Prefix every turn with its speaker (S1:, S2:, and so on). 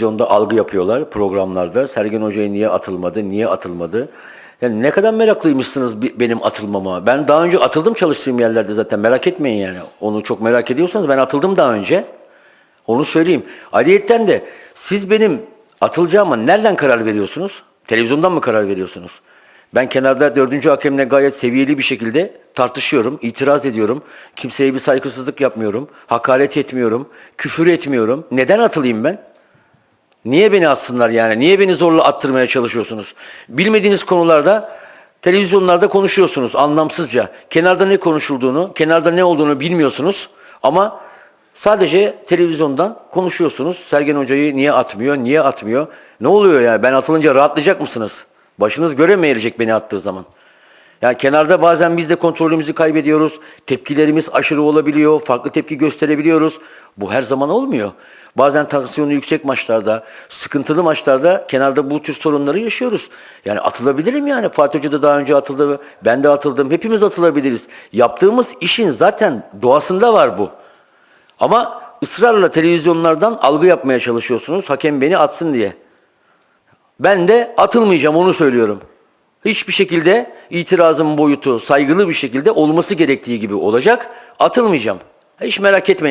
S1: Televizyonda algı yapıyorlar programlarda. Sergen Hoca'ya niye atılmadı, niye atılmadı? Yani ne kadar meraklıymışsınız benim atılmama. Ben daha önce atıldım çalıştığım yerlerde zaten merak etmeyin yani. Onu çok merak ediyorsanız ben atıldım daha önce. Onu söyleyeyim. Ayrıyetten de siz benim atılacağıma nereden karar veriyorsunuz? Televizyondan mı karar veriyorsunuz? Ben kenarda dördüncü hakemle gayet seviyeli bir şekilde tartışıyorum, itiraz ediyorum. Kimseye bir saygısızlık yapmıyorum, hakaret etmiyorum, küfür etmiyorum. Neden atılayım ben? Niye beni atsınlar yani? Niye beni zorla attırmaya çalışıyorsunuz? Bilmediğiniz konularda televizyonlarda konuşuyorsunuz anlamsızca. Kenarda ne konuşulduğunu, kenarda ne olduğunu bilmiyorsunuz ama sadece televizyondan konuşuyorsunuz. Sergen Hoca'yı niye atmıyor, niye atmıyor? Ne oluyor yani? Ben atılınca rahatlayacak mısınız? Başınız göre mi eğilecek beni attığı zaman? Yani kenarda bazen biz de kontrolümüzü kaybediyoruz. Tepkilerimiz aşırı olabiliyor. Farklı tepki gösterebiliyoruz. Bu her zaman olmuyor. Bazen tansiyonu yüksek maçlarda, sıkıntılı maçlarda kenarda bu tür sorunları yaşıyoruz. Yani atılabilirim yani. Fatih Hoca da daha önce atıldı. Ben de atıldım. Hepimiz atılabiliriz. Yaptığımız işin zaten doğasında var bu. Ama ısrarla televizyonlardan algı yapmaya çalışıyorsunuz. Hakem beni atsın diye. Ben de atılmayacağım onu söylüyorum. Hiçbir şekilde itirazın boyutu saygılı bir şekilde olması gerektiği gibi olacak. Atılmayacağım. Hiç merak etmeyin.